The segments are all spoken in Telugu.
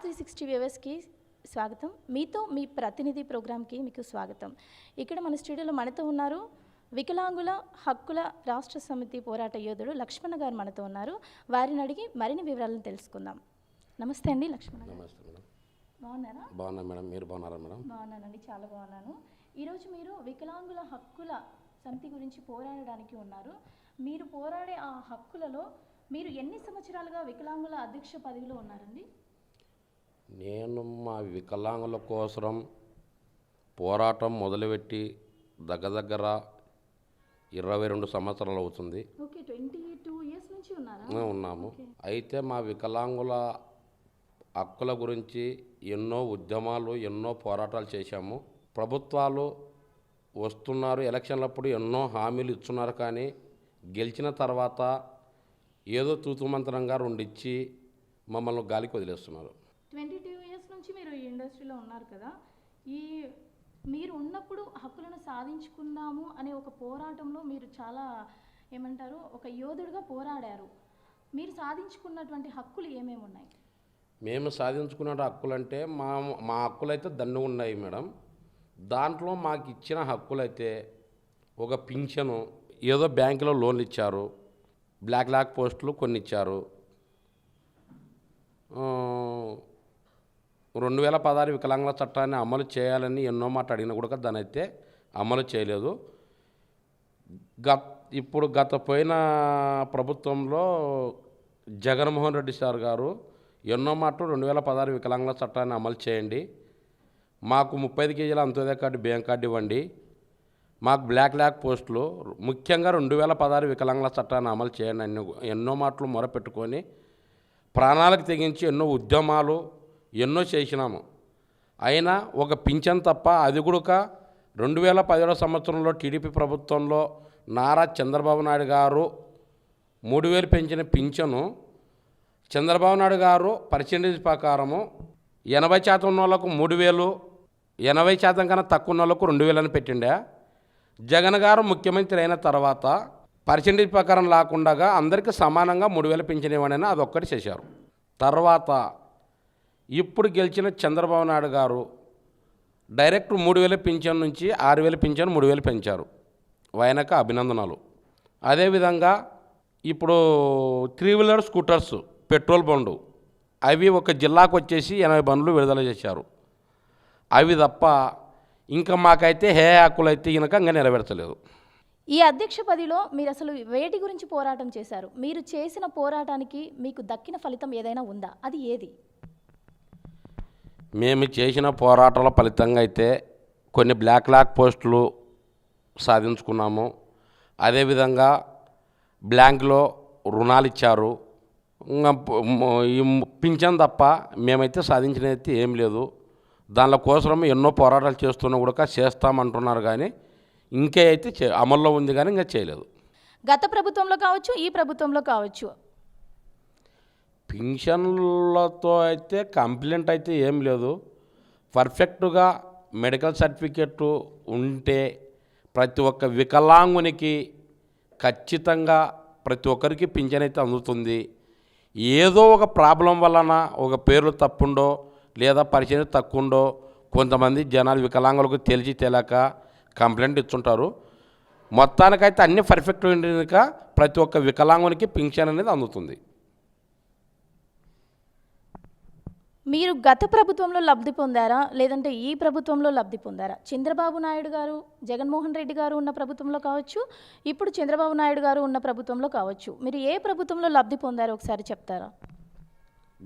త్రీ సిక్స్టీ వ్యూవర్స్కి స్వాగతం. మీతో మీ ప్రతినిధి ప్రోగ్రామ్కి మీకు స్వాగతం. ఇక్కడ మన స్టూడియోలో మనతో ఉన్నారు వికలాంగుల హక్కుల రాష్ట్ర సమితి పోరాట యోధుడు లక్ష్మణ గారు మనతో ఉన్నారు. వారిని అడిగి మరిన్ని వివరాలను తెలుసుకుందాం. నమస్తే అండి లక్ష్మణ గారు. నమస్తే మేడం. బాగున్నారా? బాగున్నా మేడం. మీరు బాగున్నారా మేడం? బాగున్నానండి చాలా బాగున్నాను. ఈరోజు మీరు వికలాంగుల హక్కుల సమితి గురించి పోరాడడానికి ఉన్నారు. మీరు పోరాడే ఆ హక్కులలో మీరు ఎన్ని సంవత్సరాలుగా వికలాంగుల అధ్యక్ష పదవిలో ఉన్నారండి? నేను మా వికలాంగుల కోసం పోరాటం మొదలుపెట్టి దగ్గర దగ్గర ఇరవై రెండు సంవత్సరాలు అవుతుంది. ఉన్నాము. అయితే మా వికలాంగుల హక్కుల గురించి ఎన్నో ఉద్యమాలు ఎన్నో పోరాటాలు చేశాము. ప్రభుత్వాలు వస్తున్నారు ఎలక్షన్లప్పుడు ఎన్నో హామీలు ఇస్తున్నారు కానీ గెలిచిన తర్వాత ఏదో తూతుమంతరంగా రెండు ఇచ్చి మమ్మల్ని గాలికి వదిలేస్తున్నారు ట్వంటీ టూ ఇయర్స్ నుంచి మీరు ఈ ఇండస్ట్రీలో ఉన్నారు కదా ఈ మీరు ఉన్నప్పుడు హక్కులను సాధించుకుందాము అనే ఒక పోరాటంలో మీరు చాలా ఏమంటారు ఒక యోధుడిగా పోరాడారు. మీరు సాధించుకున్నటువంటి హక్కులు ఏమేమి ఉన్నాయి? మేము సాధించుకున్న హక్కులంటే మా మా హక్కులైతే దండు ఉన్నాయి మేడం. దాంట్లో మాకు ఇచ్చిన హక్కులైతే ఒక పింఛను ఏదో బ్యాంకులో లోన్లు ఇచ్చారు బ్లాక్ బ్లాక్ పోస్టులు కొన్ని ఇచ్చారు ఆ, రెండు వేల పదహారు వికలాంగుల చట్టాన్ని అమలు చేయాలని ఎన్నో మాట అడిగినా కూడా దాని అయితే అమలు చేయలేదు. గత ఇప్పుడు గత పోయిన ప్రభుత్వంలో జగన్మోహన్ రెడ్డి సార్ గారు ఎన్నో మాటలు రెండు వేల పదహారు వికలాంగుల చట్టాన్ని అమలు చేయండి. మాకు ముప్పై ఐదు కేజీల అంత్యోదయ కార్డు బ్యాంక్ కార్డు ఇవ్వండి. మాకు బ్లాక్ ల్యాక్ పోస్టులు ముఖ్యంగా రెండు వేల పదహారు వికలాంగుల చట్టాన్ని అమలు చేయండి ఎన్నో ఎన్నో మాటలు మొరపెట్టుకొని ప్రాణాలకు తెగించి ఎన్నో ఉద్యమాలు ఎన్నో చేసినాము. అయినా ఒక పింఛన్ తప్ప అది కూడా రెండు వేల పదిహేడో సంవత్సరంలో టీడీపీ ప్రభుత్వంలో నారా చంద్రబాబు నాయుడు గారు మూడు వేలు పెంచిన పింఛను చంద్రబాబు నాయుడు గారు పర్సెంటేజ్ ప్రకారము ఎనభై శాతం ఉన్న వాళ్ళకు మూడు వేలు ఎనభై శాతం కన్నా తక్కువ ఉన్న వాళ్ళకు రెండు వేలని పెట్టిండే. జగన్ గారు ముఖ్యమంత్రి అయిన తర్వాత పర్సెంటేజ్ ప్రకారం లేకుండా అందరికీ సమానంగా మూడు వేలు పింఛన్ ఇవ్వండి అని అదొక్కటి చేశారు. తర్వాత ఇప్పుడు గెలిచిన చంద్రబాబు నాయుడు గారు డైరెక్ట్ మూడు వేల పింఛన్ నుంచి ఆరు వేల పింఛన్ మూడు వేలు పెంచారు. వైనక అభినందనలు. అదేవిధంగా ఇప్పుడు త్రీ వీలర్ స్కూటర్స్ పెట్రోల్ బండు అవి ఒక జిల్లాకు వచ్చేసి ఎనభై బండ్లు విడుదల చేశారు. అవి తప్ప ఇంకా మాకైతే హే హక్కులు అయితే కనుక ఇంకా నెరవేర్చలేదు. ఈ అధ్యక్ష పదిలో మీరు అసలు వేటి గురించి పోరాటం చేశారు? మీరు చేసిన పోరాటానికి మీకు దక్కిన ఫలితం ఏదైనా ఉందా? అది ఏది? మేము చేసిన పోరాటాల ఫలితంగా అయితే కొన్ని బ్లాక్ లాక్ పోస్టులు సాధించుకున్నాము. అదేవిధంగా బ్లాంక్లో రుణాలు ఇచ్చారు. ఇంకా ఈ పింఛన్ తప్ప మేమైతే సాధించినది అయితే ఏం లేదు. దానిలో కోసం ఎన్నో పోరాటాలు చేస్తున్నా కూడా చేస్తామంటున్నారు కానీ ఇంకే అయితే చే అమల్లో ఉంది కానీ ఇంకా చేయలేదు. గత ప్రభుత్వంలో కావచ్చు ఈ ప్రభుత్వంలో కావచ్చు. పింఛన్లతో అయితే కంప్లైంట్ అయితే ఏం లేదు. పర్ఫెక్ట్గా మెడికల్ సర్టిఫికెట్ ఉంటే ప్రతి ఒక్క వికలాంగునికి ఖచ్చితంగా ప్రతి ఒక్కరికి పింఛన్ అయితే అందుతుంది. ఏదో ఒక ప్రాబ్లం వలన ఒక పేర్లు తప్పుండో లేదా పరిచయం తక్కువండో కొంతమంది జనాలు వికలాంగులకు తెలిసి తెలియక కంప్లైంట్ ఇచ్చుంటారు. మొత్తానికైతే అన్ని పర్ఫెక్ట్ ఉండక ప్రతి ఒక్క వికలాంగునికి పింఛన్ అనేది అందుతుంది. మీరు గత ప్రభుత్వంలో లబ్ధి పొందారా? లేదంటే ఈ ప్రభుత్వంలో లబ్ధి పొందారా? చంద్రబాబు నాయుడు గారు జగన్మోహన్ రెడ్డి గారు ఉన్న ప్రభుత్వంలో కావచ్చు ఇప్పుడు చంద్రబాబు నాయుడు గారు ఉన్న ప్రభుత్వంలో కావచ్చు మీరు ఏ ప్రభుత్వంలో లబ్ధి పొందారో ఒకసారి చెప్తారా?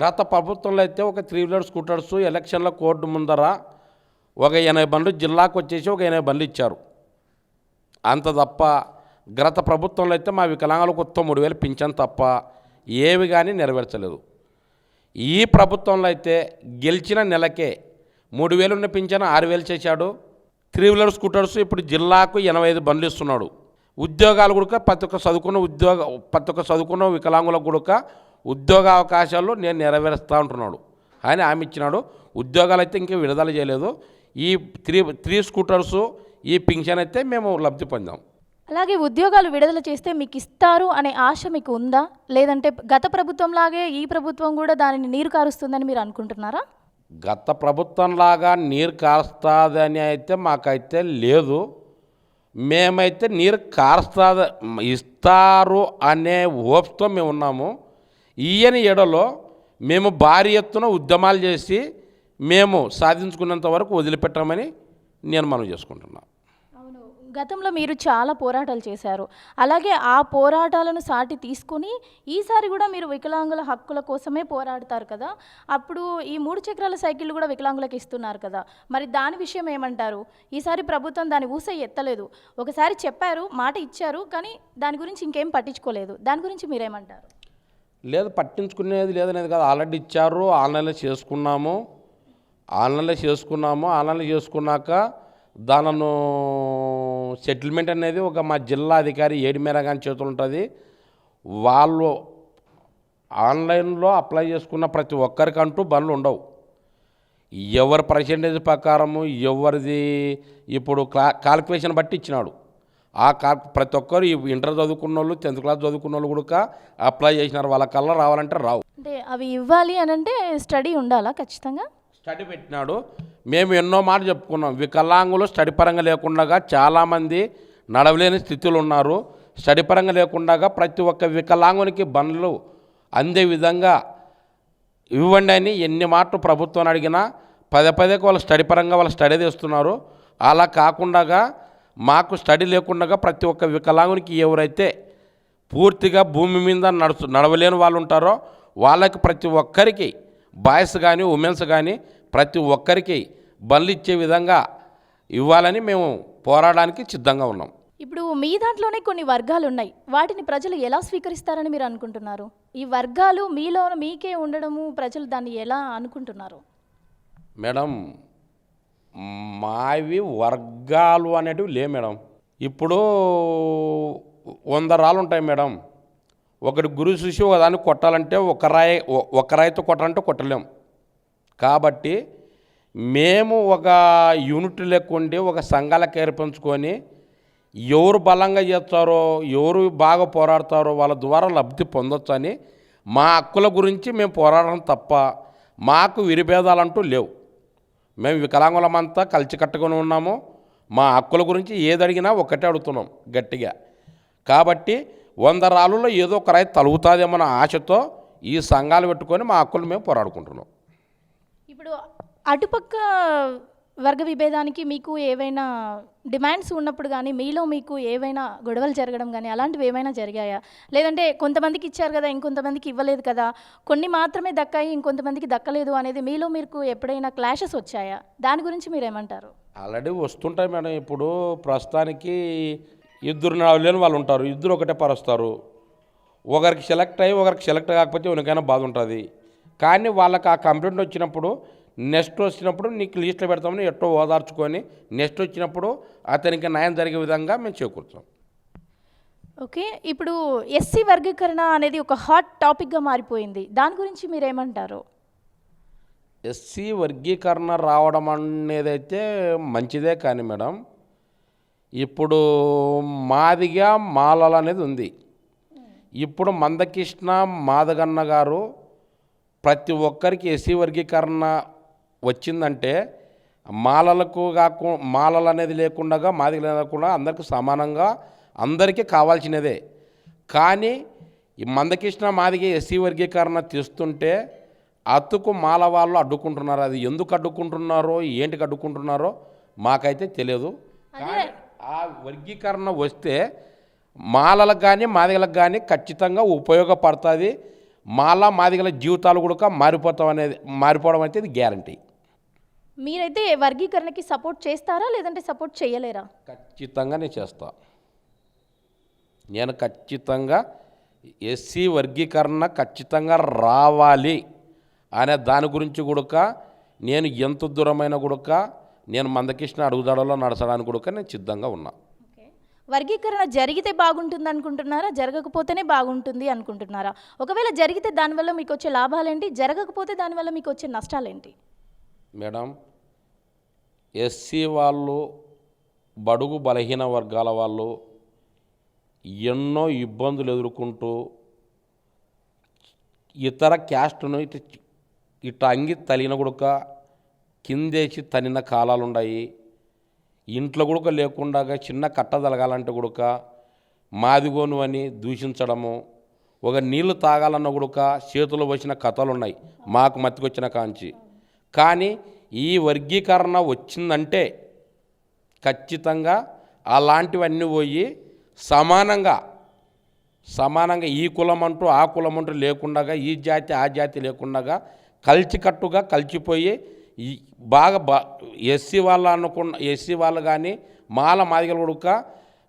గత ప్రభుత్వంలో అయితే ఒక త్రీ వీలర్ స్కూటర్స్ ఎలక్షన్ల కోర్టు ముందర ఒక ఎనభై బండ్లు జిల్లాకు వచ్చేసి ఒక ఎనభై బండ్లు ఇచ్చారు. అంత తప్ప గత ప్రభుత్వంలో అయితే మా వికలాంగులకు కొత్త మూడు వేలు పింఛన్ తప్ప ఏవి కానీ నెరవేర్చలేదు. ఈ ప్రభుత్వంలో అయితే గెలిచిన నెలకే మూడు వేలు ఉన్న పింఛన ఆరు వేలు చేశాడు. త్రీ వీలర్ స్కూటర్స్ ఇప్పుడు జిల్లాకు ఎనభై ఐదు బండ్లు ఇస్తున్నాడు. ఉద్యోగాలు కూడా ప్రతి ఒక్క చదువుకున్న ఉద్యోగ ప్రతి ఒక్క చదువుకున్న వికలాంగులకు కూడా ఉద్యోగ అవకాశాలు నేను నెరవేరుస్తూ ఉంటున్నాడు అని హామీ ఇచ్చినాడు. ఉద్యోగాలు అయితే ఇంకా విడుదల చేయలేదు. ఈ త్రీ త్రీ స్కూటర్సు ఈ పింఛన్ అయితే మేము లబ్ధి పొందాం. అలాగే ఉద్యోగాలు విడుదల చేస్తే మీకు ఇస్తారు అనే ఆశ మీకు ఉందా లేదంటే గత ప్రభుత్వంలాగే ఈ ప్రభుత్వం కూడా దానిని నీరు కారుస్తుందని మీరు అనుకుంటున్నారా? గత ప్రభుత్వంలాగా నీరు కారుస్తుందని అయితే మాకైతే లేదు. మేమైతే నీరు కారుస్తుంది ఇస్తారు అనే హోప్స్తో మేము ఉన్నాము ఈయన ఎడలో మేము భారీ ఎత్తున ఉద్యమాలు చేసి మేము సాధించుకున్నంత వరకు వదిలిపెట్టమని నేను మనం చేసుకుంటున్నాను గతంలో మీరు చాలా పోరాటాలు చేశారు. అలాగే ఆ పోరాటాలను సాటి తీసుకొని ఈసారి కూడా మీరు వికలాంగుల హక్కుల కోసమే పోరాడతారు కదా. అప్పుడు ఈ మూడు చక్రాల సైకిల్ కూడా వికలాంగులకు ఇస్తున్నారు కదా. మరి దాని విషయం ఏమంటారు? ఈసారి ప్రభుత్వం దాని ఊస ఎత్తలేదు. ఒకసారి చెప్పారు మాట ఇచ్చారు కానీ దాని గురించి ఇంకేం పట్టించుకోలేదు. దాని గురించి మీరేమంటారు? లేదు పట్టించుకునేది లేదనేది కాదు. ఆల్రెడీ ఇచ్చారు ఆన్లైన్లో చేసుకున్నాము. ఆన్లైన్లో చేసుకున్నాము ఆన్లైన్లో చేసుకున్నాక దానిను సెటిల్మెంట్ అనేది ఒక మా జిల్లా అధికారి ఏడిమేర కానీ చేతులు ఉంటుంది. వాళ్ళు ఆన్లైన్లో అప్లై చేసుకున్న ప్రతి ఒక్కరికంటూ బండ్లు ఉండవు. ఎవరి పర్సంటేజ్ ప్రకారము ఎవరిది ఇప్పుడు క్లా కాలిక్యులేషన్ బట్టి ఇచ్చినాడు. ఆ కా ప్రతి ఒక్కరు ఇంటర్ చదువుకున్న వాళ్ళు టెన్త్ క్లాస్ చదువుకున్న వాళ్ళు కూడా అప్లై చేసినారు. వాళ్ళ కల్లా రావాలంటే రావు. అంటే అవి ఇవ్వాలి అని అంటే స్టడీ ఉండాలా ఖచ్చితంగా? స్టడీ పెట్టినాడు. మేము ఎన్నో మాట చెప్పుకున్నాం. వికలాంగులు స్టడీ పరంగా లేకుండా చాలామంది నడవలేని స్థితిలో ఉన్నారు. స్టడీ పరంగా లేకుండా ప్రతి ఒక్క వికలాంగునికి బండ్లు అందే విధంగా ఇవ్వండి అని ఎన్ని మాటలు ప్రభుత్వాన్ని అడిగినా పదే పదేకి వాళ్ళు స్టడీ పరంగా వాళ్ళు స్టడీ చేస్తున్నారు. అలా కాకుండా మాకు స్టడీ లేకుండా ప్రతి ఒక్క వికలాంగునికి ఎవరైతే పూర్తిగా భూమి మీద నడుచు నడవలేని వాళ్ళు ఉంటారో వాళ్ళకి ప్రతి ఒక్కరికి బాయ్స్ కానీ ఉమెన్స్ కానీ ప్రతి ఒక్కరికి బండ్లు ఇచ్చే విధంగా ఇవ్వాలని మేము పోరాడడానికి సిద్ధంగా ఉన్నాం. ఇప్పుడు మీ దాంట్లోనే కొన్ని వర్గాలు ఉన్నాయి వాటిని ప్రజలు ఎలా స్వీకరిస్తారని మీరు అనుకుంటున్నారు? ఈ వర్గాలు మీలో మీకే ఉండడము ప్రజలు దాన్ని ఎలా అనుకుంటున్నారు? మేడం మావి వర్గాలు అనేటివి లే మేడం. ఇప్పుడు వంద రాళ్ళు ఉంటాయి మేడం. ఒకటి గురు చూసి ఒకదాన్ని కొట్టాలంటే ఒక రాయి ఒక రాయితో కొట్టాలంటే కొట్టలేం. కాబట్టి మేము ఒక యూనిట్ లెక్కుండి ఒక సంఘాలకు ఏర్పంచుకొని ఎవరు బలంగా చేస్తారో ఎవరు బాగా పోరాడతారో వాళ్ళ ద్వారా లబ్ధి పొందొచ్చు అని మా హక్కుల గురించి మేము పోరాడడం తప్ప మాకు విరిభేదాలంటూ లేవు. మేము వికలాంగులమంతా కలిసి కట్టుకొని ఉన్నాము. మా హక్కుల గురించి ఏది అడిగినా ఒక్కటే అడుగుతున్నాం గట్టిగా. కాబట్టి వంద రాళ్ళలో ఏదో ఒక రైతు తలుగుతుందేమన్న ఆశతో ఈ సంఘాలు పెట్టుకొని మా హక్కులు మేము పోరాడుకుంటున్నాం. ఇప్పుడు అటుపక్క వర్గ విభేదానికి మీకు ఏవైనా డిమాండ్స్ ఉన్నప్పుడు కానీ మీలో మీకు ఏవైనా గొడవలు జరగడం కానీ అలాంటివి ఏమైనా జరిగాయా? లేదంటే కొంతమందికి ఇచ్చారు కదా ఇంకొంతమందికి ఇవ్వలేదు కదా కొన్ని మాత్రమే దక్కాయి ఇంకొంతమందికి దక్కలేదు అనేది మీలో మీకు ఎప్పుడైనా క్లాషెస్ వచ్చాయా? దాని గురించి మీరు ఏమంటారు ఆల్రెడీ వస్తుంటాయి మేడం ఇప్పుడు. ప్రస్తుతానికి ఇద్దరు నడవలేని వాళ్ళు ఉంటారు. ఇద్దరు ఒకటే పరుస్తారు. ఒకరికి సెలెక్ట్ అయ్యి ఒకరికి సెలెక్ట్ కాకపోతే ఉనికైనా బాధ ఉంటుంది. కానీ వాళ్ళకి ఆ కంప్లైంట్ వచ్చినప్పుడు నెక్స్ట్ వచ్చినప్పుడు నీకు లిస్ట్లో పెడతామని ఎట్టో ఓదార్చుకొని నెక్స్ట్ వచ్చినప్పుడు అతనికి న్యాయం జరిగే విధంగా మేము చేకూర్చాం ఓకే ఇప్పుడు ఎస్సీ వర్గీకరణ అనేది ఒక హాట్ టాపిక్గా మారిపోయింది. దాని గురించి మీరేమంటారు? ఎస్సీ వర్గీకరణ రావడం అనేదైతే మంచిదే కానీ మేడం ఇప్పుడు మాదిగా మాలల అనేది ఉంది. ఇప్పుడు మందకృష్ణ మాదగన్న గారు ప్రతి ఒక్కరికి ఎస్సీ వర్గీకరణ వచ్చిందంటే మాలలకు కాకు మాలలు అనేది లేకుండా మాదిగ లేకుండా అందరికీ సమానంగా అందరికీ కావాల్సినదే. కానీ ఈ మందకృష్ణ మాదిగ ఎస్సీ వర్గీకరణ తీస్తుంటే అతుకు మాల వాళ్ళు అడ్డుకుంటున్నారు. అది ఎందుకు అడ్డుకుంటున్నారో ఏంటికి అడ్డుకుంటున్నారో మాకైతే తెలియదు. కానీ ఆ వర్గీకరణ వస్తే మాలలకు కానీ మాదిగలకు కానీ ఖచ్చితంగా ఉపయోగపడుతుంది. మాల మాదిగల జీవితాలు కూడా మారిపోతాం అనేది మారిపోవడం అయితే ఇది గ్యారంటీ. మీరైతే వర్గీకరణకి సపోర్ట్ చేస్తారా? లేదంటే సపోర్ట్ చేయలేరా? ఖచ్చితంగా నేను చేస్తా. నేను ఖచ్చితంగా ఎస్సీ వర్గీకరణ ఖచ్చితంగా రావాలి అనే దాని గురించి కూడా నేను ఎంత దూరమైన కూడా నేను మందకృష్ణ అడుగుదాడలో నడచడానికి కూడా నేను సిద్ధంగా ఉన్నా. వర్గీకరణ జరిగితే బాగుంటుంది అనుకుంటున్నారా? జరగకపోతేనే బాగుంటుంది అనుకుంటున్నారా? ఒకవేళ జరిగితే దానివల్ల మీకు వచ్చే లాభాలేంటి? జరగకపోతే దానివల్ల మీకు వచ్చే నష్టాలేంటి? మేడం ఎస్సీ వాళ్ళు బడుగు బలహీన వర్గాల వాళ్ళు ఎన్నో ఇబ్బందులు ఎదుర్కొంటూ ఇతర క్యాస్ట్ను ఇటు ఇటు అంగి తలిన కొడుక కిందేసి తనిన కాలాలు ఉన్నాయి ఇంట్లో కూడా లేకుండా చిన్న కట్ట తలగాలంటే గుడక మాదిగోను అని దూషించడము ఒక నీళ్ళు తాగాలన్న గుడక చేతులు వచ్చిన కథలు ఉన్నాయి మాకు మతికొచ్చిన కాంచి. కానీ ఈ వర్గీకరణ వచ్చిందంటే ఖచ్చితంగా అలాంటివన్నీ పోయి సమానంగా సమానంగా ఈ కులం అంటూ ఆ కులం అంటూ లేకుండా ఈ జాతి ఆ జాతి లేకుండా కలిచికట్టుగా కలిసిపోయి ఈ బాగా బా ఎస్సీ వాళ్ళు అనుకున్న ఎస్సీ వాళ్ళు కానీ మాల మాదిగలు ఉడక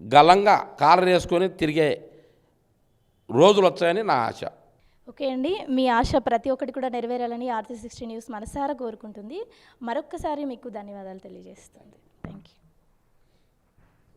గలంగా కాలర్ వేసుకొని తిరిగే రోజులు వచ్చాయని నా ఆశ. ఓకే అండి. మీ ఆశ ప్రతి ఒక్కటి కూడా నెరవేరాలని ఆర్టీ సిక్స్టీ న్యూస్ మనసారా కోరుకుంటుంది. మరొక్కసారి మీకు ధన్యవాదాలు తెలియజేస్తుంది. Thank you